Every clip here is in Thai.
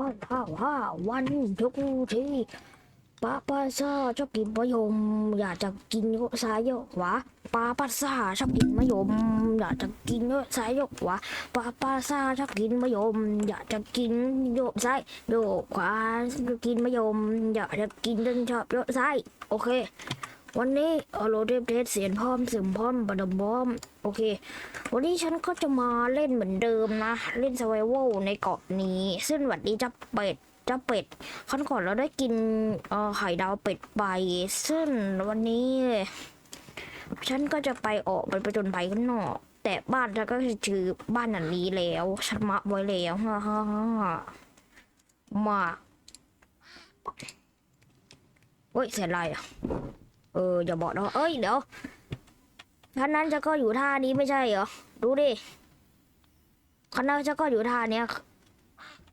อ้าวอ้าวอ้าววันทุกทีป้าป้าซาชอบกินมะยม อยากจะกินเยอะซ้ายเยอะขวาป้าป้าซาชอบกินมะยม อยากจะกินเยอะซ้ายเยอะขวาป้าป้าซาชอบกินมะยม อยากจะกินโยกซ้ายโยกขวากินมะยม อยากจะกินจนชอบโยกซ้ายโอเค วันนี้อโรเดเทสเสียงพร้อมเสียงพร้อมบัดมพร้อม โอเค วันนี้ฉันก็จะมาเล่นเหมือนเดิมนะ เล่น s ว r v i v a l ในเกาะนี้ ซึ่งวันนี้จะเป็ดจะเป็ดครั้งก่อนเราได้กินเอ่อไข่ดาวเป็ดไป ซึ่งวันนี้ ฉันก็จะไปออกไปประจนภัยข้างนอก แต่บ้านฉันก็คือบ้านอันนี้แล้วฉันมาไว้แล้วฮ่าฮ่าฮ่ามาเฮ้ยเสียอะไรอะ เอออย่าบอกนะว่าเอ้ยเดี๋ยวท่านนั้นจะก็อยู่ท่านี้ไม่ใช่เหรอดูดิคณะจะก็อยู่ท่าเนี้ย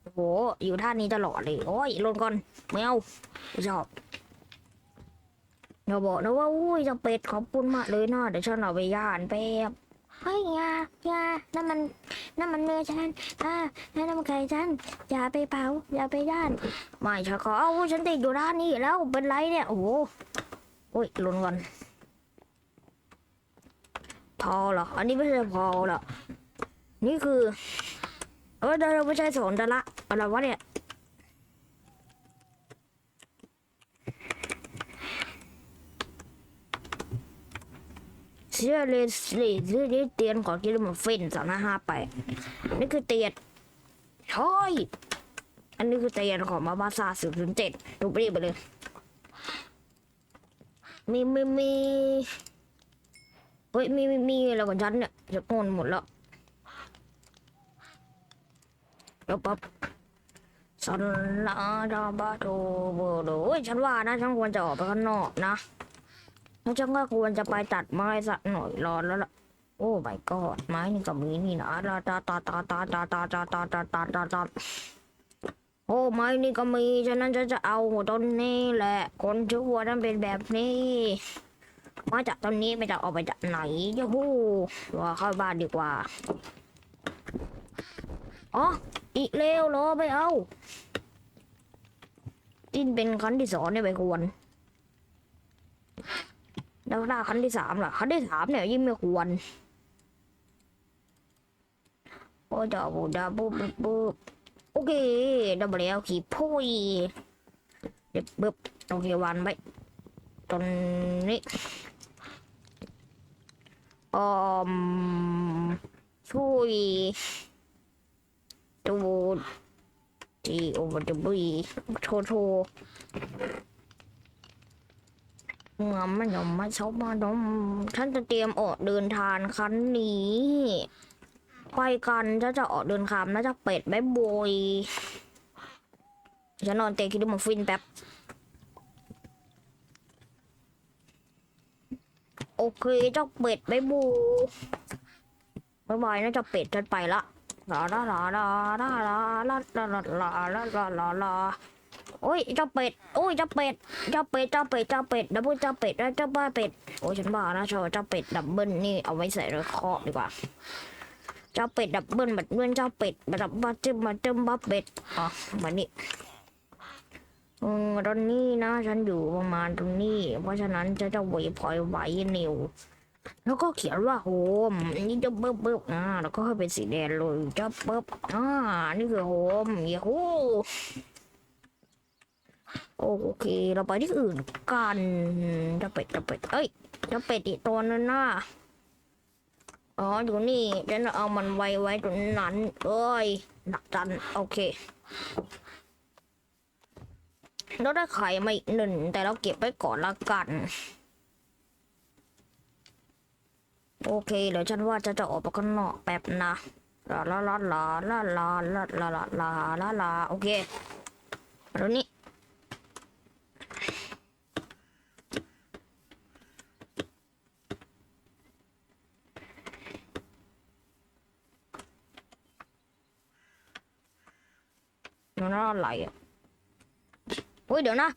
โอ้โหอยู่ท่านี้ตลอดเลยโอ้ยลงก่อนไม่เอาไม่ชอบอย่าบอกนะว่าอุ้ยจะเป็ดขอบคุณมากเลยนะเดี๋ยวฉันเอาไปย่านแป๊บเฮ้ยยายานั่นมันนั่นมันเนื้อฉันอ่านั่นมันไก่ฉันอย่าไปเผาอย่าไปย่าน ไม่ฉันขอเอาฉันติดอยู่ท่านี้แล้วเป็นไรเนี่ยโอ้โห อ้ยหลุนก่อนพอเหรอ อันนี้ไม่ใช่พอเหรอ นี่คือ เออเดี๋ยวเราไม่ใช่สอนดาละอะไรวะเนี่ยเชื่อเลยสิเชื่อเลยเตียนขอกินล้วมันฟินสองห้าห้าไป นี่คือเตียนใช่อันนี้คือเตียนของมาบาซาสิบถึงเจ็ดดูไปดิไปเลย มีมีมีเฮ้ยมีมีมีอะไรกับฉันเนี่ยจะโกนหมดแล้วเดี๋ยวปั๊บสันลาดาบาโตโบโดเฮ้ยฉันว่านะฉันควรจะออกไปข้างนอกนะแล้วฉันก็ควรจะไปตัดไม้สักหน่อยร้อนแล้วล่ะโอ้ my god ไม้นี่ก็มีนี่นะตาตาตาตาตาตาตาตาตาตาตาตาตา โอ้ไม้นี่ก็มีฉะนั้นฉันจะเอาต้นนี้แหละ คนชั่วนั้นเป็นแบบนี้มาจากต้นนี้ไม่จะเอาไปจากไหนยูฮูว่าเข้าบ้านดีกว่าอ๋ออีกเร็วรอไม่เอาจินเป็นคันที่สองเนี่ยไม่ควรแล้วถ้าคันที่สามล่ะคันที่สามเนี่ยยิ่งไม่ควรโอ้จะบูดาบูบบูบ โอเคดับเบิลเอลขี่พุยเด็บบึบโอเควานไว้ตรงนี้ออมช่วยดูจีโอเวอร์ดบีโทโทงามมันยอมมาชอบมาดมท่านจะเตรียมออกเดินทางคันนี้ ไปกันจะจะออกเดินคำน่าจะเป็ดใบบอยฉันนอนเตะคิดว่ามันฟินแป๊บ โอเคเจ้าเป็ดใบบูบายบายนะเจ้าเป็ดฉันไปละลาลาลาลาลาลาลาลาลาลาลาลาลาลาโอ้ยเจ้าเป็ดโอ้ยเจ้าเป็ดเจ้าเป็ดเจ้าเป็ดเจ้าเป็ดดับเบิลเจ้าเป็ดแล้วเจ้าบ้าเป็ดโอ้ยฉันบ้านะชอเจ้าเป็ดดับเบิลนี่เอาไว้ใส่ในคอดีกว่า เจ้าเป็ดดับเบิ้ลแบบเมื่อนเจ้าเป็ดมาดับบ้าจิ้มมาจิ้มบ้าเป็ดอ๋อมานี่อืมตอนนี้นะ ฉันอยู่ประมาณตรงนี้ เพราะฉะนั้นจะจะไว้พอยไว้นิวแล้วก็เขียนว่าโฮมนี่จะเบิบเบิบอ่าแล้วก็ให้เป็นสีแดงเลยจะเบิบอ่านี่คือโฮมเย้ฮูโอเค เราไปที่อื่นกันจะเป็ดจะเป็ดเอ้ยจะเป็ดอีกตัวนึงนะ อ๋ออยู่นี่ฉันเอามันไว้ไว้ตรงนั้นเอ้ยหนักจันโอเคเราได้ไข่มาอีกหนึ่งแต่เราเก็บไว้ก่อนละกัน โอเคเดี๋ยวฉันว่าจะจะออกไปข้างนอกแป๊บนะลาลาลาลาลาลาลาลาลาลาลาลาโอเคตรงนี้ อะไรอะโอ้ยเดี๋ยวนะ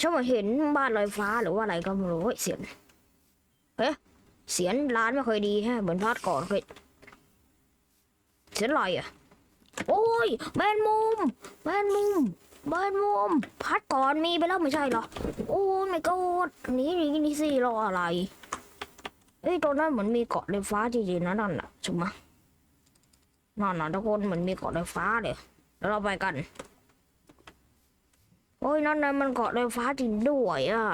ฉันมาเห็นบ้านลอยฟ้าหรือว่าอะไรก็ไม่รู้เสียงเฮ้ยเสียงร้านไม่ค่อยดีฮะเหมือนพาดก่อนเคยเสียงอะไรอะโอ้ยแมนมุมแมนมุมแมนมุมพัดก่อนมีไปแล้วไม่ใช่เหรอโอ้ไม่กอดนี่นี่นี่สิรออะไรเอ้ยตรงนั้นเหมือนมีเกาะไฟฟ้าจริงๆนะนั่นน่ะใช่ไหมะนั่นน่ะทุกคนเหมือนมีเกาะไฟฟ้าเลยแล้วเราไปกัน โอ้ยนั่นน่ะมันเกาะไฟฟ้าจริงด้วยอะ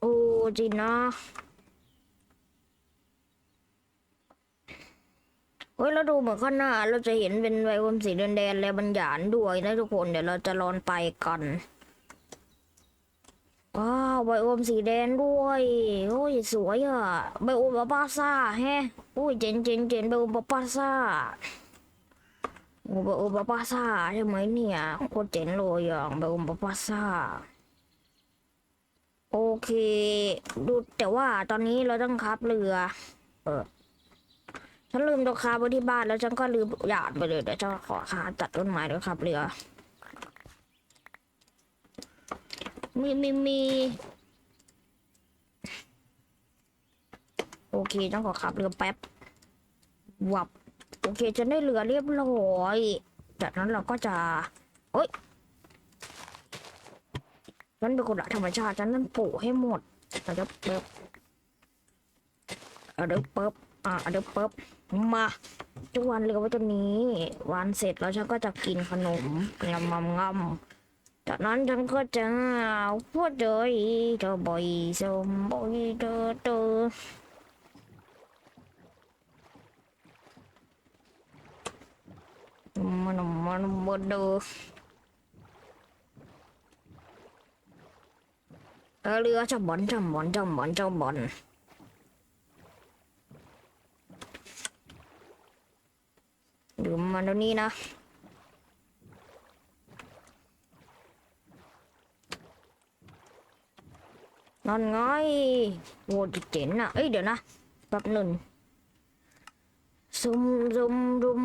โอ้จริงนะเฮ้ยเราดูเหมือนข้างหน้าเราจะเห็นเป็นไววมสีแดงๆและบรรยานด้วยนะทุกคนเดี๋ยวเราจะลอนไปกันว้าวไบอมสีแดงด้วยโอ้ยสวยอะไบอมปาปาซ่าแฮะโอ้ยเจ๋งเจ๋งเจ๋งไบอมปาปาซ่า อ้ไบโอมปาปาซ่าใช่ไหมเนี่ยโคตรเจ๋งเลยอะไบโอมปาปาซาโอเค ดูแต่ว่าตอนนี้เราต้องขับเรือ เออฉันลืมตัวคาไว้ที่บ้านแล้วฉันก็ลืมหยาดไปเลยเดี๋ยวจะขอคาตัดต้นไม้ด้วยครับเรือ มีมีมีโอเค ต้องขอขับเรือแป๊บวับ โอเคฉันได้เรือเรียบร้อย จากนั้นเราก็จะเอ้ยฉันเป็นคนรักธรรมชาติฉันนั่นปลูกให้หมดเอาเดี๋ยวเปิบเอาเดี๋ยวเปิบอะเอาเดี๋ยวเปิบมาจะวางเรือไว้ตรงนี้วางเสร็จแล้วฉันก็จะกินขนมงำงำงำจากนั้นฉันก็จะพูดเลยเธอบ่อยสมบ่อยเธอเธอ มันมันมันเดอเอเรือจะบอนจะบอนจะบอนจะบอนดูมันตรงนี้นะนั่นไงโว้เจ๋งอะ เอ้ยเดี๋ยวนะแป๊บหนึ่ง ซุมซุมรุม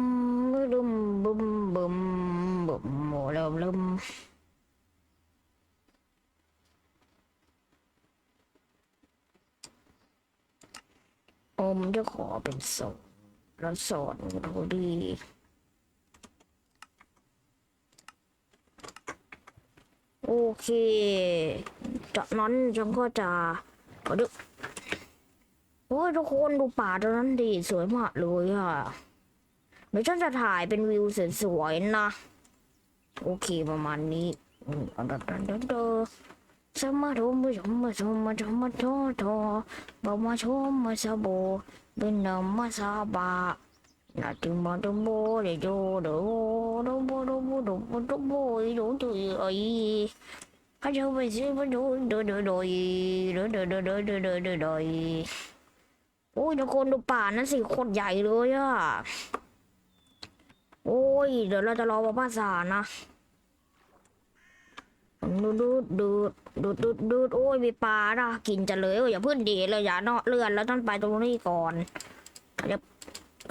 รุมบุมบุมบุมโมเริ่มเริ่มอมจะขอเป็นโสดแล้วโสดดูดีโอเคจากนั้นฉันก็จะขอดู โอ้ยทุกคนดูป่าตรงนั้นดีสวยมากเลยอะเดี๋ยวฉันจะถ่ายเป็นวิวสวยๆนะ โอเคประมาณนี้อันดับนั้นเด้อสมาชมชมมาชมมาชมมาโทโทบมาชมมาซาโบเป็นนำมาซาบะนาติมาตโบเดโจโดโดโบโดโบโดโบโดโบโดตุยไอข้าจะไปซื้อมาดูดูดูดูดูดูดูดูดูดูดูดู โอ้ยทุกคนดูป่านั้นสิโคตรใหญ่เลยอะโอ้ย เดี๋ยวเราจะรอว่าภาษานะดูดูดูดูดูดูโอ้ยมีปลานะกินจะเลยอย่าพิ่งดีเลยอย่าเนาะเลื่อนแล้วต้องไปตรงนี้ก่อนเดี๋ยว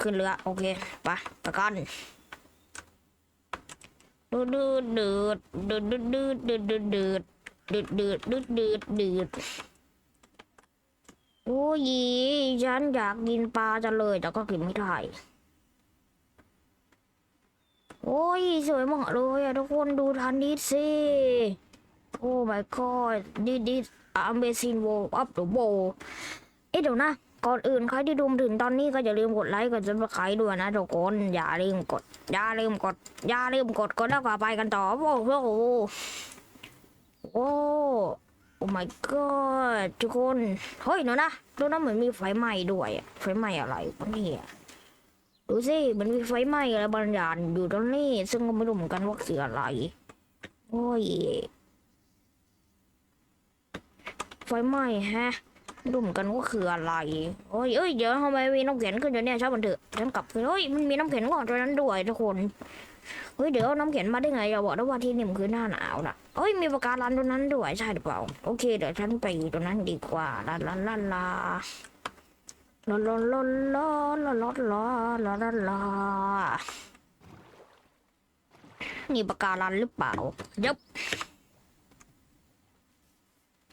ขึ้นเรือโอเคไปไปกันดูดูดูดูดูดูดูดูดูดูดูดูดูดู โอ้ยฉันอยากกินปลาจังเลย แต่ก็กินไม่ได้ โอ้ย สวยมากเลยอะทุกคนดูทันดิสิ โอ้ my god ดิดิ amazing world of the world เอ๊ะเดี๋ยวนะ ก่อนอื่นใครที่ดูถึงตอนนี้ก็อย่าลืมกดไลค์กดซับสไครต์ด้วยนะทุกคน อย่าลืมกด อย่าลืมกด อย่าลืมกดกดแล้วก็ไปกันต่อ โอ้โหโอ้ โอ้ my god ทุกคน เฮ้ยเดี๋ยวนะดูนะเหมือนมีไฟไหม้ด้วยอะไฟไหม้อะไรวะเนี่ยดูสิมันมีไฟไหม้อะไรบางอย่างอยู่ตรงนี้ ซึ่งก็ไม่รู้เหมือนกันว่าคืออะไร โอ้ย ไฟไหม้ฮะไม่รู้เหมือนกันว่าคืออะไร โอ้ยเอ้ย เดี๋ยวทำไมมีน้ำแข็งขึ้นอยู่เนี่ยช้าบันเถอะฉันกลับไปเฮ้ย มันมีน้ำแข็งก่อนตรงนั้นด้วยทุกคน เฮ้ยเดี๋ยวน้ำแข็งมาได้ไงอย่าบอกนะว่าที่นี่มันคือหน้าหนาวนะเฮ้ยมีปะการังตรงนั้นด้วยใช่หรือเปล่า โอเค เดี๋ยวฉันไปอยู่ตรงนั้นดีกว่าลาลาลาลาลาลาลาลาลาลาลาลาลาลานี่ปากการันหรือเปล่ายับ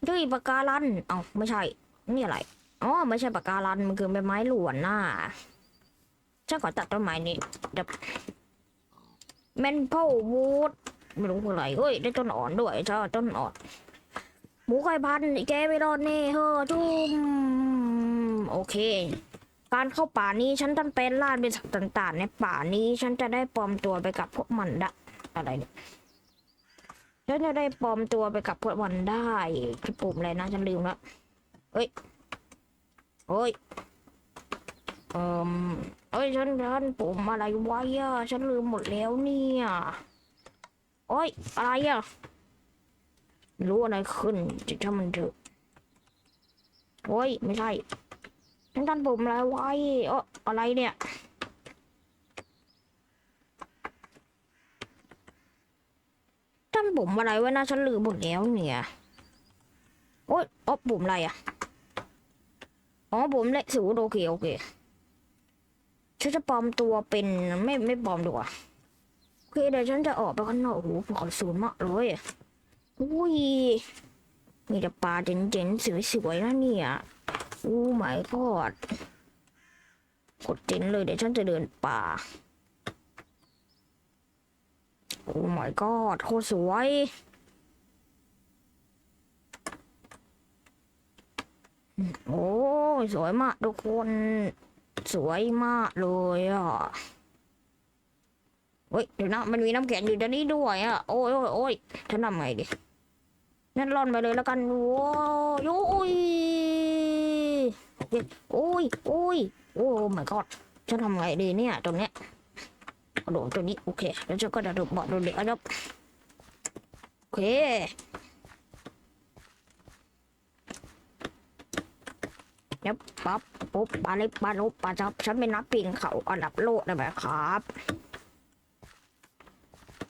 ด้วยปากการันเอ้าไม่ใช่ นี่อะไรอ๋อไม่ใช่ปากการันมันคือใบไม้หลวนน่ะฉันขอตัดต้นไม้นี้ยับ แมนโพวูดไม่รู้อะไรเอ้ย ได้ต้นอ่อนด้วยจ้าต้นอ่อนหมูไข่พันแกไม่รอดแน่เฮ้อจุ้มโอเค การเข้าป่านี้ฉันต้องเป็นล่าเป็นสัตว์ต่างๆ ในป่านี้ฉันจะได้ปลอมตัวไปกับพวกมันได้อะไรเนี่ยฉันจะได้ปลอมตัวไปกับพวกมันได้ที่ปุ่มอะไรนะฉันลืมล้วเฮ้ยเฮ้ย เอ่มเอ้ยฉันฉันปุ่มอะไรไว้อะฉันลืมหมดแล้วเนี่ยโอ้ยอะไรอะรู้อะไรขึ้นจะทำมันเถอะโอ้ยไม่ใช่ฉันดันปุ่มอะไรไว้เอออะไรเนี่ยดันปุ่มอะไรไว้นะฉันลืมหมดแล้วเนี่ยโอ๊ยอ๋อปุ่มอะไรอะอ๋อปุ่มเลขศูนย์โอเคโอเค ฉันจะปลอมตัวเป็นไม่ไม่ปลอมดีกว่าโอเคเดี๋ยวฉันจะออกไปข้างนอกโอ้โหภูเขาสูงมากเลยอุ้ยมีแต่ปลาเจ๋งๆสวยๆนะเนี่ยโอ้ my god กดเจ๋งเลยเดี๋ยวฉันจะเดินป่าโอ้ my god โคตรสวยโอ้สวยมากทุกคน สวยมากเลยอะเฮ้ยเดี๋ยวนะมันมีน้ำแข็งอยู่ตรงนี้ด้วยอะโอ้ยโอ้ยโอ้ยฉันทำไงดีนั่นร่อนไปเลยแล้วกันโว้ยโอ้ยโอ้ยโอ้ยโอ้ my god จะทำไงดีเนี่ยตรงเนี้ยกระโดดตัวนี้โอเค แล้วฉันก็จะโดดเบาะโดดเด็กนะครับโอเค เดี๋ยปั๊บปุ๊บปาเล็กปาลุปาจับฉันเป็นนักปีนเขาอันดับโลกได้ไหมครับ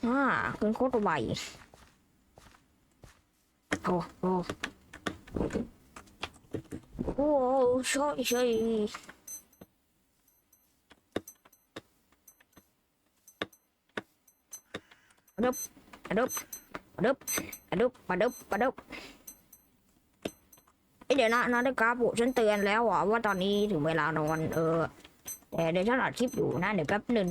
อ่าขึ้นโคตรไวโอ้โอ้โอ้ใช่ใช่อะดึบอะดึบอะดึบอะดึบอะดึบอะดึบ เอ้ยเดี๋ยวนะนาฬิกาปุฉันเตือนแล้วอะว่าตอนนี้ถึงเวลานอนเออแต่เดี๋ยวฉันอัดคลิปอยู่นะเดี๋ยวแป๊บหนึ่ง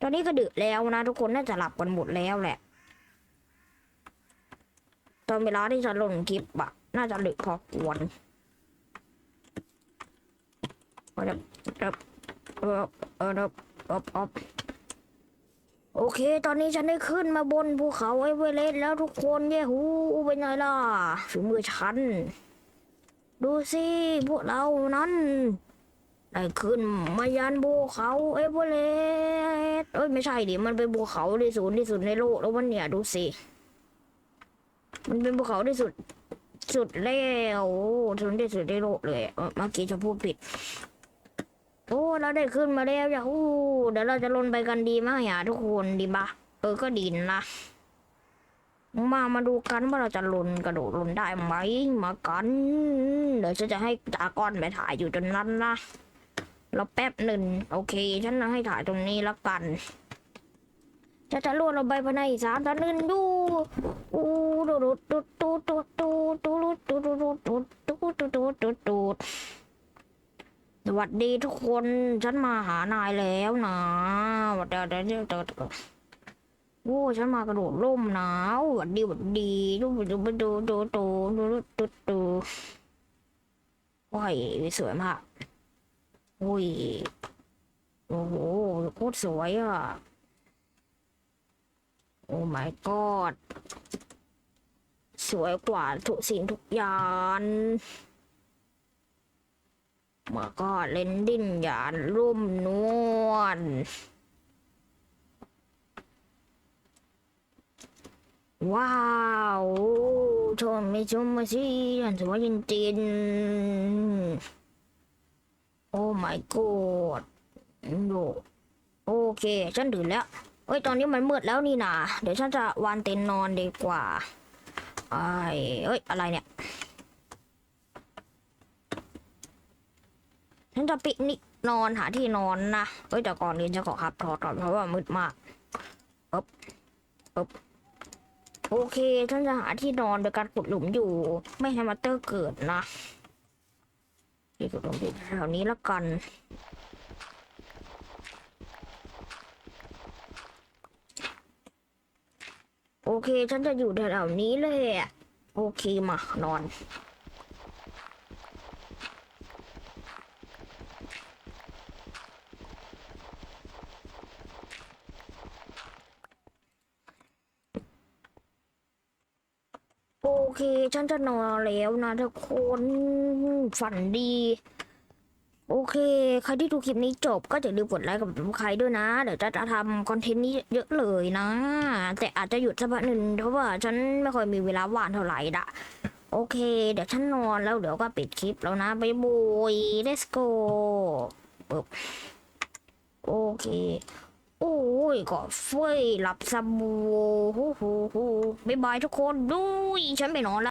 ตอนนี้ก็ดึกแล้วนะ ทุกคนน่าจะหลับกันหมดแล้วแหละ ตอนเวลาที่ฉันลงคลิปอะน่าจะดึกพอควรเออเออเออเออเออเออเออ โอเค ตอนนี้ฉันได้ขึ้นมาบนภูเขาไอเวเรสต์แล้วทุกคนเย้หูเป็นไงล่ะฝีมือฉัน ดูสิพวกเรานั้น ได้ขึ้นมายันภูเขาเอเวเรสต์เอ้ยไม่ใช่ดิมันเป็นภูเขาที่สูงที่สุดในโลกแล้ววันเนี่ยดูสิ มันเป็นภูเขาที่สุดสุดแล้วสูงที่สุดในโลกเลยเออเมื่อกี้จะพูดผิด โอ้เราได้ขึ้นมาแล้วอย่าอู้เดี๋ยวเราจะลงไปกันดีไหมอะทุกคนดีปะเออก็ดีนะมามาดูกันว่าเราจะลนกระโดดลนได้ไหมมากัน เดี๋ยวฉันจะให้ตาก้อนไปถ่ายอยู่ตรงนั้นนะเราแป๊บหนึ่งโอเค ฉันจะให้ถ่ายตรงนี้แล้วกันจะจะล่วงลงไปภายในสามตอนนึงดูอูดูดูดูดูดูดูดูดูดูดูดูดูดูดูดูดู สวัสดีทุกคนฉันมาหานายแล้วนะเดี๋ยวเดี๋ยวเดี๋ยวเดี๋ยวโอ้ฉันมากระโดดร่มหนาวสวัสดีสวัสดีดูดูดูดูดูดูดูดูดูโอ้ยสวยมากโอ้ยโอ้โหโคตรสวยอะโอ้ my god สวยกว่าทุกสิ่งทุกอย่าง มาก็เลนดิ้นหยานรุ่มนวลว้าวชมไม่ชมมาสิอันสวยจริงๆโอ้ my god โอ้โอเค ฉันถึงแล้วเอ้ย ตอนนี้มันมืดแล้วนี่นา เดี๋ยวฉันจะวางเต็นนอนดีกว่าไอ้เอ้ย อะไรเนี่ย ฉันจะปิกนิกนอนหาที่นอนนะเอ้ยแต่ก่อนอื่นจะขอขับถอดก่อนเพราะว่ามืดมากปึ๊บปึ๊บโอเคฉันจะหาที่นอนโดยการขุดหลุมอยู่ ไม่ให้มาเตอร์เกิดนะที่ก็ต้องเป็นแถวนี้ละกันโอเค ฉันจะอยู่แถวๆนี้เลยอะโอเค มานอน ฉันจะนอนแล้วนะทุกคนฝันดี โอเค ใครที่ดูคลิปนี้จบก็อย่าลืมกดไลค์กับใครด้วยนะ เดี๋ยวจะทำคอนเทนต์นี้เยอะเลยนะ แต่อาจจะหยุดสักพักหนึ่งเพราะว่าฉันไม่ค่อยมีเวลาว่างเท่าไหร่ละโอเค เดี๋ยวฉันนอนแล้วเดี๋ยวก็ปิดคลิปแล้วนะบายบาย let's go โอเค โอ้ยก็เฟ้ยหลับสบายโอ้โหบ๊ายบายทุกคนดุยฉันไปนอนละ